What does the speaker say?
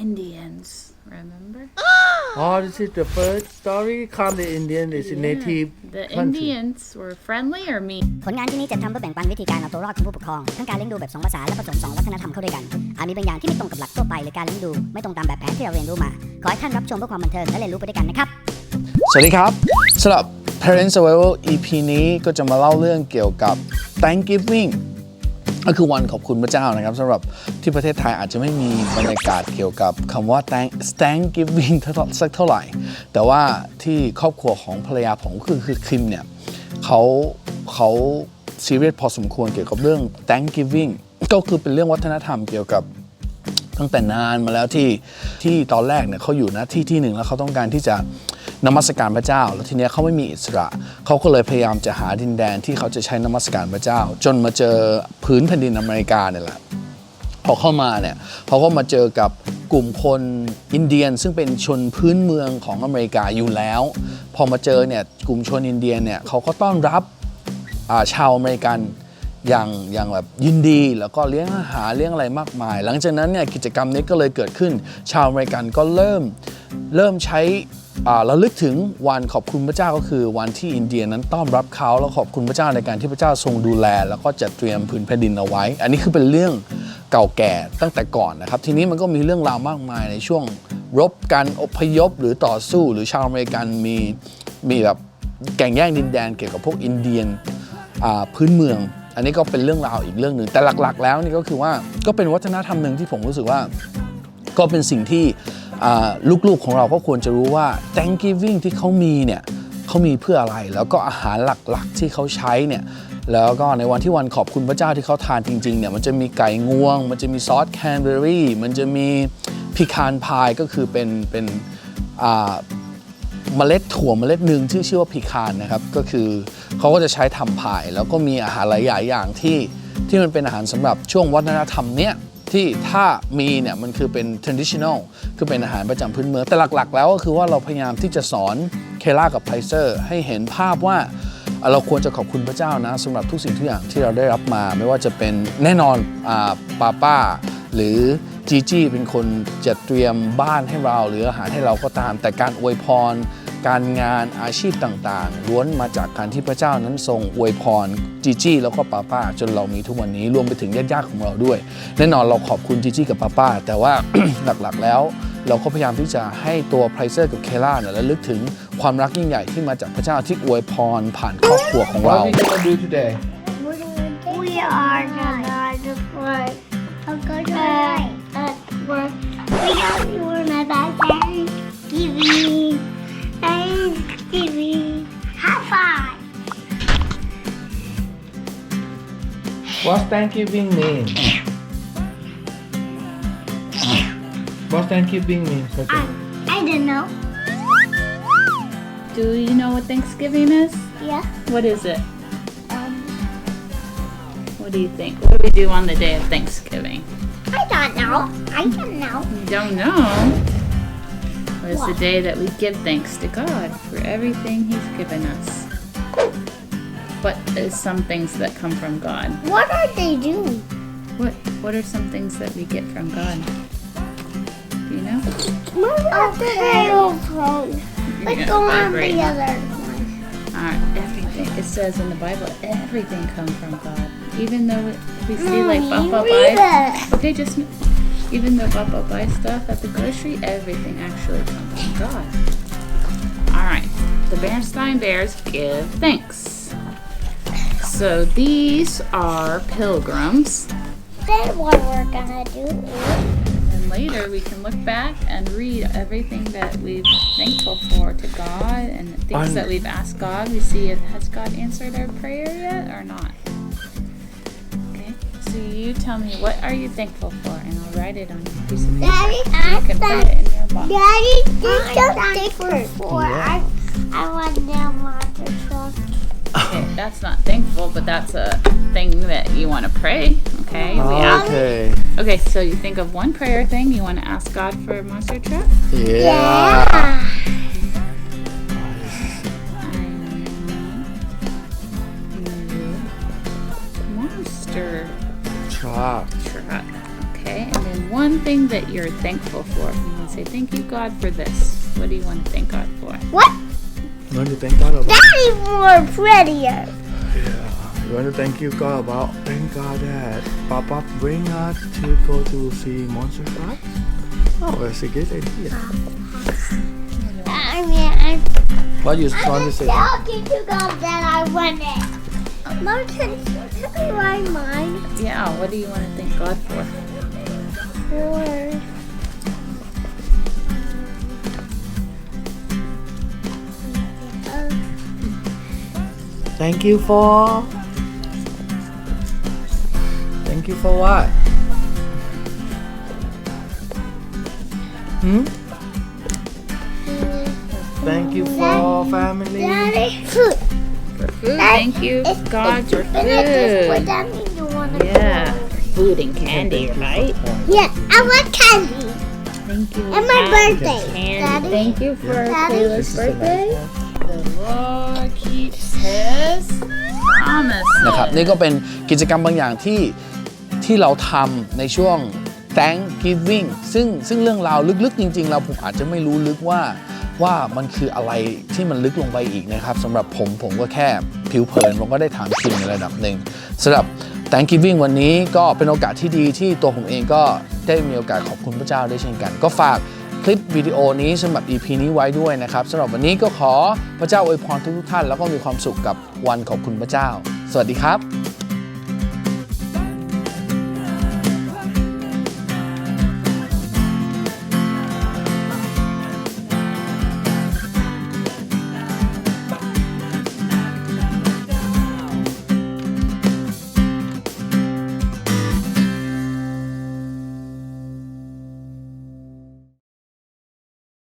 Indians. Remember? Oh, this is the first story. Come the Indian is a native The country. Indians were friendly or mean? ผลงานที่นี้จะทำเพื่อแบ่งปันวิธีการเอาตัวรอดของผู้ปกครอง ทั้งการเลี้ยงดูแบบสองภาษาและผสมสองวัฒนธรรมเข้าด้วยกัน อาจมีบางอย่างที่ไม่ตรงกับหลักทั่วไปหรือการเลี้ยงดูไม่ตรงตามแบบแผนที่เราเรียนรู้มา ขอให้ท่านรับชมเพื่อความบันเทิงและเรียนรู้ไปด้วยกันนะครับ สวัสดีครับสำหรับ Parent Survival EP นี้ก็จะมาเล่าเรื่องเกี่ยวกับ Thanksgiving ก็คือวันขอบคุณพระเจ้านะครับสำหรับที่ประเทศไทยอาจจะไม่มีบรรยากาศเกี่ยวกับคำว่า Thank Thanksgiving สักเท่าไหร่ แต่ว่าที่ครอบครัวของภรรยาผมคือคือคิมเนี่ยเขาเขาซีเรียสพอสมควรเกี่ยวกับเรื่อง Thanksgiving ก็คือเป็นเรื่องวัฒนธรรมเกี่ยวกับตั้งแต่นานมาแล้วที่ที่ตอนแรกเนี่ยเขาอยู่นะที่ที่หนึ่งแล้วเขาต้องการที่จะ นมัสการพระเจ้า แล้วทีเนี้ยเขาไม่มีอิสระเขาก็เลยพยายามจะหาดินแดนที่เขาจะใช้นมัสการพระเจ้า จนมาเจอพื้นแผ่นดินอเมริกาเนี่ยแหละพอเข้ามาเนี่ยเขาก็มาเจอกับกลุ่มคนอินเดียน ซึ่งเป็นชนพื้นเมืองของอเมริกาอยู่แล้ว พอมาเจอเนี่ยกลุ่มชนอินเดียนเนี่ยเขาก็ต้อนรับาชาวอเมริกันอย่างอย่างแบบยินดีแล้วก็เลี้ยงอาหารเลี้ยงอะไรมากมาย หลังจากนั้นเนี่ยกิจกรรมนี้ก็เลยเกิดขึ้น ชาวอเมริกันก็เริ่มเริ่มใช้ อ่าลึกถึงวันขอบคุณพระเจ้าก็คือวันที่อินเดียนั้นต้อนรับเขาแล้วขอบคุณพระเจ้าในการที่พระเจ้าทรงดูแล แล้วก็จัดเตรียมผืนแผ่นดินเอาไว้ อันนี้คือเป็นเรื่องเก่าแก่ตั้งแต่ก่อนนะครับ ทีนี้มันก็มีเรื่องราวมากมายในช่วงรบกันอพยพหรือต่อสู้ หรือชาวอเมริกันมีมีแบบแก่งแย่งดินแดนเกี่ยวกับพวกอินเดียนพื้นเมือง อันนี้ก็เป็นเรื่องราวอีกเรื่องหนึ่งแต่หลักๆ แล้วนี่ก็คือว่าก็เป็นวัฒนธรรมหนึ่งที่ผมรู้สึกว่า ก็เป็นสิ่งที่ ลูกๆของเราก็ควรจะรู้ว่า Thanksgiving ที่เขามีเนี่ยเขามีเพื่ออะไร แล้วก็อาหารหลักๆที่เขาใช้เนี่ยแล้วก็ในวันที่วันขอบคุณพระเจ้าที่เขาทานจริงๆเนี่ยมันจะมีไก่งวง มันจะมีซอสแคนเบอรี่มันจะมีพิคานพายก็คือเป็นเป็นเมล็ดถั่วเมล็ดหนึ่งที่ชื่อว่าพิคานนะครับก็คือเขาก็จะใช้ทำพาย แล้วก็มีอาหารหลายๆอย่างที่ที่มันเป็นอาหารสำหรับช่วงวัฒนธรรมเนี้ย ที่ถ้ามีเนี่ยมันคือเป็น traditional คือเป็นอาหารประจำพื้นเมือง แต่หลักๆ แล้วก็คือว่าเราพยายามที่จะสอนเคล่ากับไพเซอร์ให้เห็นภาพว่าเราควรจะขอบคุณพระเจ้านะสำหรับทุกสิ่งทุกอย่างที่เราได้รับมา ไม่ว่าจะเป็นแน่นอนอป้าป้า หรือจีจี้เป็นคนจัดเตรียมบ้านให้เราหรืออาหารให้เราก็ตาม แต่การอวยพร การงานอาชีพต่างๆล้วนมาจากการที่พระเจ้านั้นทรงอวยพรจีจี้แล้วก็ป้าป้าจนเรามีทุกวันนี้รวมไปถึงญาติๆของเราด้วยแน่นอนเราขอบคุณจีจี้กับป้าป้าแต่ว่าหลักๆแล้วเราก็พยายามที่จะให้ตัวไพรเซอร์กับเคล่าเนี่ยระลึกถึงความรักยิ่งใหญ่ที่มาจากพระเจ้าที่อวยพรผ่านครอบครัวของเรา What are we gonna do today? We are gonna just like I'll go to uh, uh, work. We have to learn about Thanksgiving. Thanksgiving. High five. What's Thanksgiving mean? What's Thanksgiving mean? I, I don't know. Do you know what Thanksgiving is? Yeah. What is it? Um, What do you think? What do we do on the day of Thanksgiving? I don't know. I don't know. You don't know. Well, it's the day that we give thanks to God for everything He's given us. What is some things that come from God? What are they doing? What What are some things that we get from God? Do you know? Okay. Let's Yeah, go on the other one. Alright, everything. It says in the Bible, everything comes from God. Even though we see like Mommy, Papa read buy. it. Okay, just even though Papa buys stuff at the grocery, everything actually comes from God. Alright, the Bernstein Bears give thanks. So these are pilgrims. Then what we're gonna do is And later we can look back and read everything that we've thankful for to God and things I'm- that we've asked God. We see if has God answered our prayer yet or not. Okay. So you tell me what are you thankful for, and I'll write it on a piece of paper. Daddy, You I'm can put it in your box. Daddy, this Oh, is thankful for. I, I want them monster truck. Okay, that's not thankful, but that's a thing that you want to pray. Okay. We oh, ask, Okay okay. So you think of one prayer thing you want to ask God for a monster truck. yeah Monster truck truck. Okay, and then one thing that you're thankful for. You want to say, Thank you, God, for this. What do you want to thank God for? What? You want to thank God about That is more prettier. Yeah. You want to thank you God about thank God that Papa bring us to go to see Monster Truck. Oh, that's a good idea. I mean, I'm, What you I'm want to just say? talking to God that I want it. Mom, can you tell me my mind? Yeah, what do you want to thank God for? For Thank you for. Thank you for what? Hmm? Thank you for family. Daddy, food. For food. Thank you, It's, God, it's for spinach. What food. that means you want to Yeah. Food and candy, right? Yeah, I want candy. Thank you. And my Have birthday, Candy. Daddy. Thank you for Daddy. Kayla's birthday. The Lord keeps his promise. นะครับนี่ก็เป็นกิจกรรมบางอย่างที่ที่เราทำในช่วง Thanksgiving ซึ่งซึ่งเรื่องราวลึกๆ จริง ๆ เราผมอาจจะไม่รู้ลึกว่า ว่ามันคืออะไรที่มันลึกลงไปอีกนะครับสำหรับผมผมก็แค่ผิวเผินผมก็ได้ถามคิมในระดับหนึ่งสำหรับ Thanksgiving วันนี้ก็เป็นโอกาสที่ดีที่ตัวผมเองก็ได้มีโอกาสขอบคุณพระเจ้าด้วยเช่นกัน ก็ฝากคลิปวิดีโอนี้สำหรับ EP นี้ไว้ด้วยนะครับสำหรับวันนี้ก็ขอพระเจ้าอวยพรทุกท่าน แล้วก็มีความสุขกับวันขอบคุณพระเจ้า สวัสดีครับ